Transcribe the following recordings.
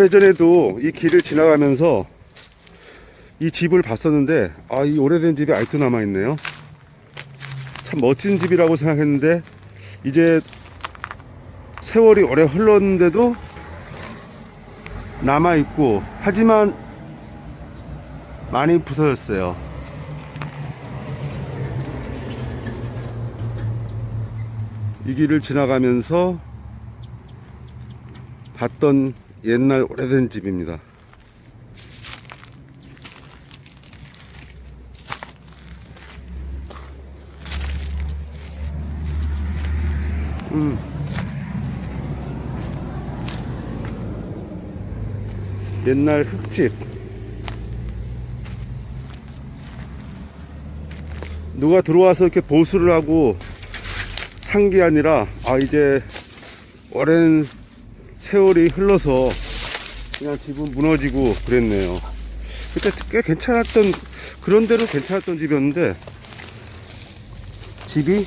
오래전에도 이 길을 지나가면서 이 집을 봤었는데 아 이 오래된 집이 아직도 남아있네요. 참 멋진 집이라고 생각했는데 이제 세월이 오래 흘렀는데도 남아있고 하지만 많이 부서졌어요. 이 길을 지나가면서 봤던 옛날 오래된 집입니다. 음. 옛날 흙집. 누가 들어와서 이렇게 보수를 하고 산 게 아니라, 아, 이제 오랜 세월이 흘러서 그냥 집은 무너지고 그랬네요. 그때 꽤 괜찮았던, 그런 대로 괜찮았던 집이었는데, 집이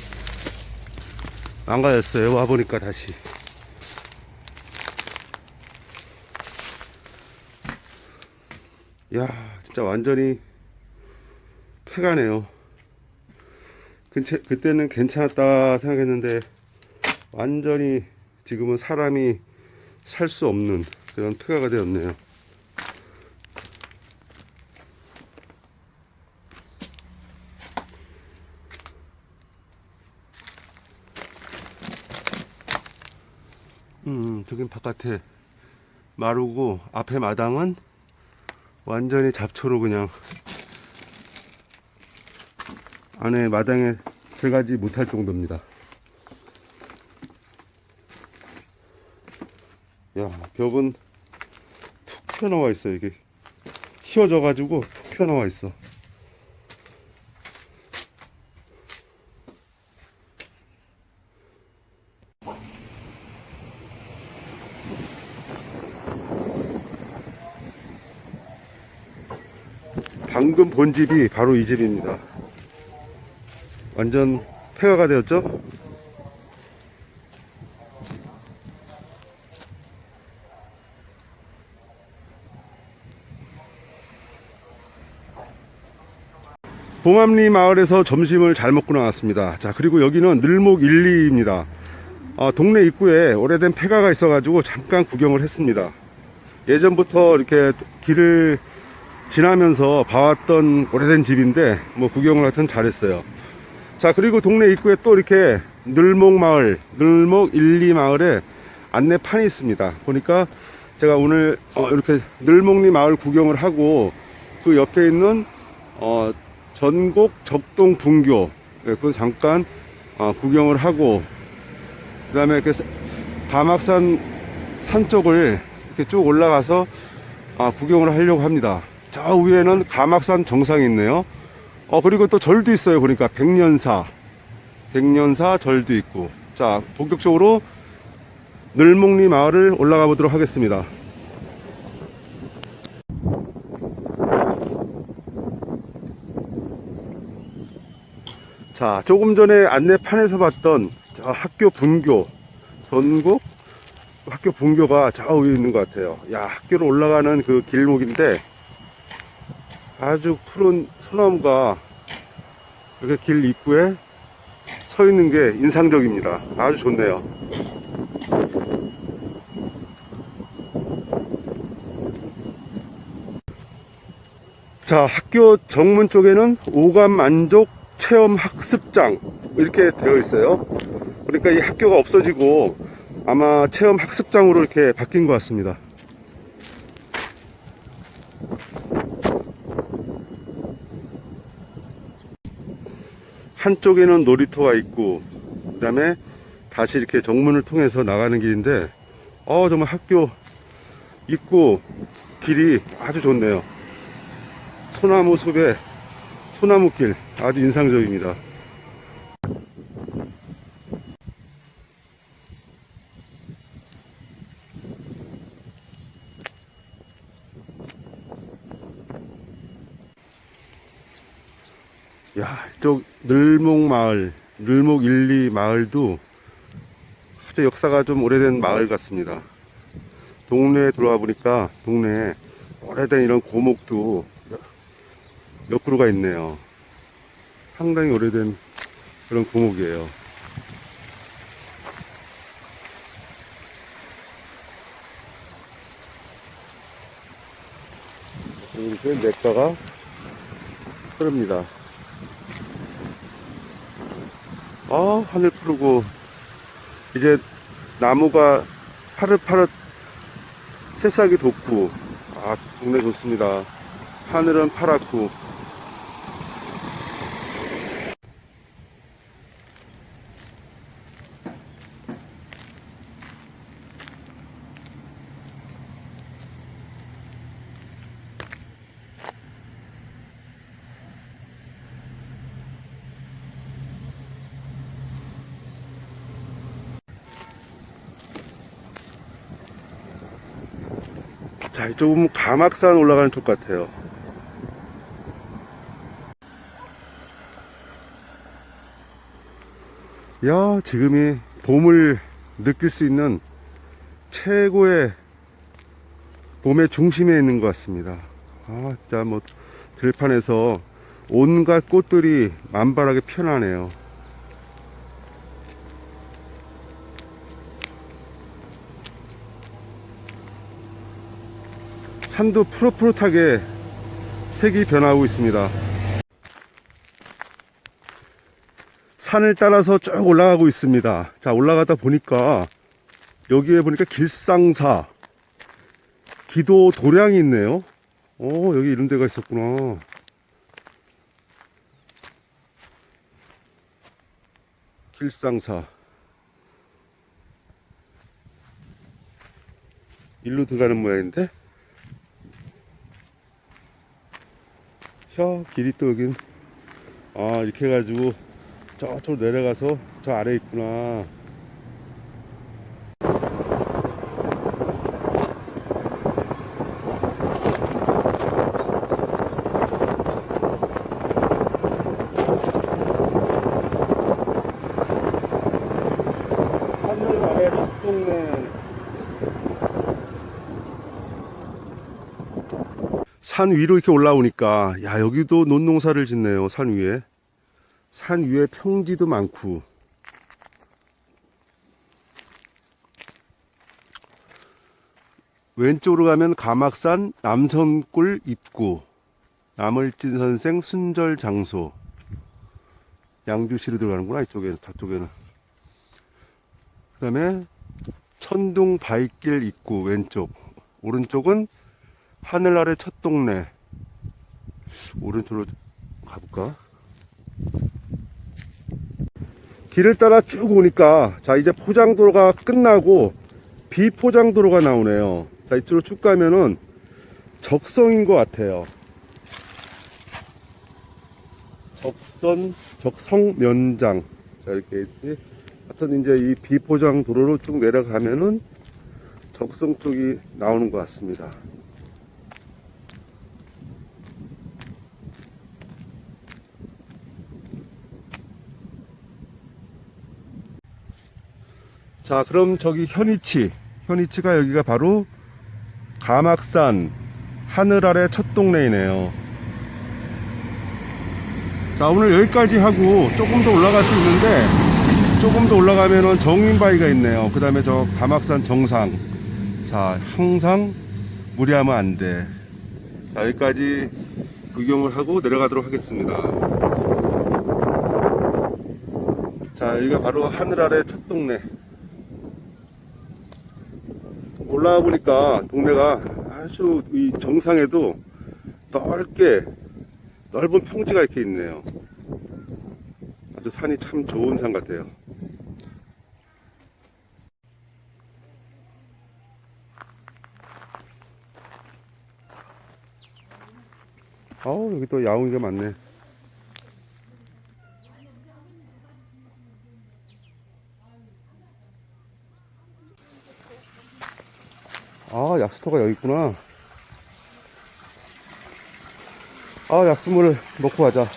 망가졌어요. 와 보니까 다시. 야, 진짜 완전히 폐가네요. 근처, 그때는 괜찮았다 생각했는데, 완전히 지금은 사람이 살 수 없는 그런 폐가가 되었네요. 음, 저긴 바깥에 마르고 앞에 마당은 완전히 잡초로 그냥 안에 마당에 들어가지 못할 정도입니다. 야, 벽은 툭 튀어나와 있어, 이게. 휘어져 가지고 툭 튀어나와 있어. 방금 본 집이 바로 이 집입니다. 완전 폐허가 되었죠? 봉암리 마을에서 점심을 잘 먹고 나왔습니다. 자, 그리고 여기는 늘목 1, 2입니다. 어, 동네 입구에 오래된 폐가가 있어 가지고 잠깐 구경을 했습니다. 예전부터 이렇게 길을 지나면서 봐왔던 오래된 집인데, 뭐 구경을 하여튼 잘했어요. 자, 그리고 동네 입구에 또 이렇게 늘목 마을, 늘목 1, 2 마을에 안내판이 있습니다. 보니까 제가 오늘 어, 이렇게 늘목리 마을 구경을 하고 그 옆에 있는 어, 전곡 적동 분교 네, 그거 잠깐 어, 구경을 하고 그 다음에 이렇게 사- 가막산 산 쪽을 이렇게 쭉 올라가서 아, 구경을 하려고 합니다. 저 위에는 가막산 정상이 있네요. 어 그리고 또 절도 있어요. 보니까 백년사 백년사 절도 있고 자 본격적으로 늘목리 마을을 올라가 보도록 하겠습니다. 자, 조금 전에 안내판에서 봤던 저 학교 분교, 전국 학교 분교가 저 위에 있는 것 같아요. 야, 학교로 올라가는 그 길목인데 아주 푸른 소나무가 이렇게 길 입구에 서 있는 게 인상적입니다. 아주 좋네요. 자, 학교 정문 쪽에는 오감 만족 체험 학습장 이렇게 되어 있어요. 그러니까 이 학교가 없어지고 아마 체험 학습장으로 이렇게 바뀐 것 같습니다. 한쪽에는 놀이터가 있고 그 다음에 다시 이렇게 정문을 통해서 나가는 길인데 어 정말 학교 입구 길이 아주 좋네요. 소나무 숲에 소나무길 아주 인상적입니다. 야, 이쪽 늘목 마을, 늘목 1, 2 마을도 아주 역사가 좀 오래된 마을 같습니다. 동네에 들어와 보니까 동네에 오래된 이런 고목도 몇 그루가 있네요. 상당히 오래된 그런 고목이에요. 이렇게 냇가가 흐릅니다. 아, 하늘 푸르고, 이제 나무가 파릇파릇 새싹이 돋고, 아, 동네 좋습니다. 하늘은 파랗고, 자, 이쪽은 가막산 올라가는 쪽 같아요. 야, 지금이 봄을 느낄 수 있는 최고의 봄의 중심에 있는 것 같습니다. 아, 진짜 뭐, 들판에서 온갖 꽃들이 만발하게 피어나네요. 산도 푸릇푸릇하게 색이 변하고 있습니다. 산을 따라서 쭉 올라가고 있습니다. 자, 올라가다 보니까 여기에 보니까 길상사 기도 도량이 있네요. 오, 여기 이런 데가 있었구나. 길상사. 일로 들어가는 모양인데? 혀 길이 또 여긴 아 이렇게 해가지고 저쪽으로 내려가서 저 아래 있구나 하늘 아래 작동네 산 위로 이렇게 올라오니까 야 여기도 논농사를 짓네요 산 위에. 산 위에 평지도 많고. 왼쪽으로 가면 가막산 남선골 입구 남을진 선생 순절 장소. 양주시로 들어가는구나 이쪽에는 저쪽에는. 그 다음에 천둥 바위길 입구 왼쪽. 오른쪽은 하늘 아래 첫 동네. 오른쪽으로 가볼까? 길을 따라 쭉 오니까 자 이제 포장도로가 끝나고 비포장도로가 나오네요. 자 이쪽으로 쭉 가면은 적성인 것 같아요. 적선 적성 면장. 자 이렇게 있지? 하여튼 이제 이 비포장 도로로 쭉 내려가면은 적성 쪽이 나오는 것 같습니다 자, 그럼 저기 현이치. 현이치가 여기가 바로 가막산 하늘 아래 첫 동네이네요. 자, 오늘 여기까지 하고 조금 더 올라갈 수 있는데 조금 더 올라가면은 정인바위가 있네요. 그 다음에 저 가막산 정상. 자, 항상 무리하면 안 돼. 자, 여기까지 구경을 하고 내려가도록 하겠습니다. 자, 여기가 바로 하늘 아래 첫 동네. 올라와 보니까 동네가 아주 이 정상에도 넓게 넓은 평지가 이렇게 있네요. 아주 산이 참 좋은 산 같아요. 아우 여기 또 야옹이가 많네. 아, 약수터가 여기 있구나. 아, 약수물을 넣고 가자.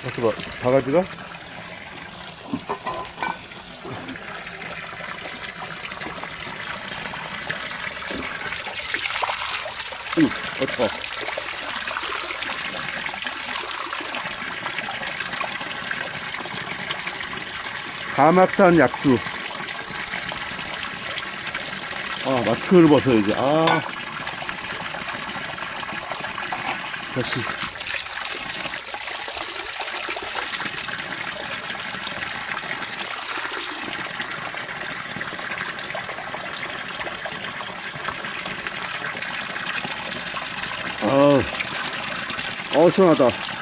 잠시만, 바가지가? 음, 응, 어떡하 가막산 약수. 아, 마스크를 벗어야지. 아. 다시. 아, 어, 시원하다.